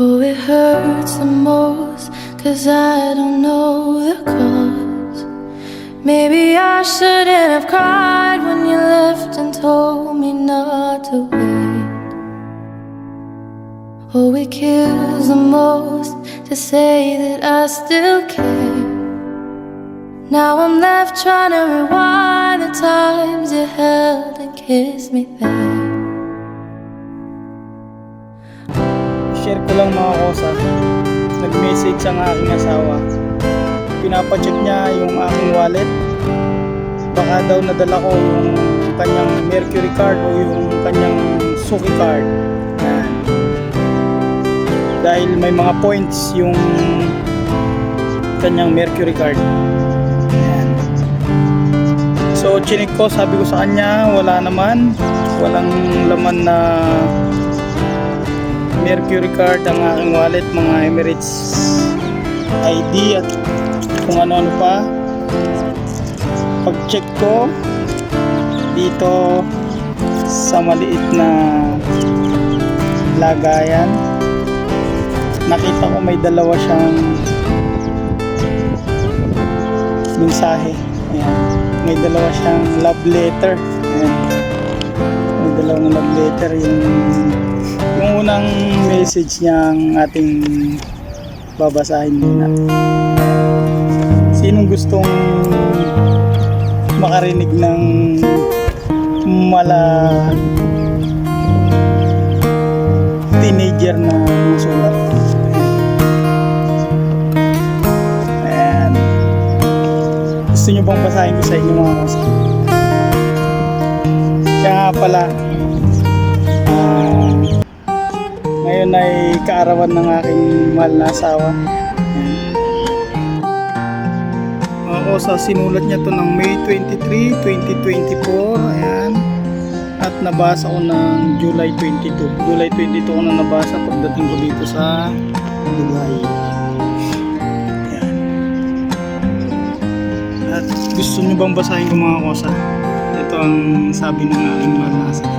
Oh, it hurts the most, cause I don't know the cause. Maybe I shouldn't have cried when you left and told me not to wait. Oh, it kills the most to say that I still care. Now I'm left trying to rewind the times you held and kissed me there. Share ko lang mga kosa. Nag-message ang aking asawa. Pinapacheck niya yung aking wallet. Baka daw nadala ko yung kanyang Mercury card o yung kanyang Suki card. Yan. Dahil may mga points yung kanyang Mercury card. Yan. So, chinik ko, sabi ko sa kanya, wala naman. Walang laman na Mercury card ang aking wallet, mga Emirates ID at kung ano-ano pa. Pag-check ko dito sa maliit na lagayan, nakita ko may dalawa siyang mensahe. Ayan. May dalawa siyang love letter. Ayan. Dalawang love letter yung yung unang message niya ang ating babasahin muna. Sinong gustong makarinig ng mala teenager na sulat? Ayan. Gusto niyo bang basahin ko sa inyo mga kasi? Kaya nga pala, ngayon ay kaarawan ng aking mahal na asawa. Ako sa sinulat niya to ng May 23, 2024. Ayan. At nabasa ko ng July 22. July 22 ko na nabasa pagdating ko dito sa Dubai. At gusto niyo bang basahin ko mga kosa? Ito ang sabi ng aking asawa.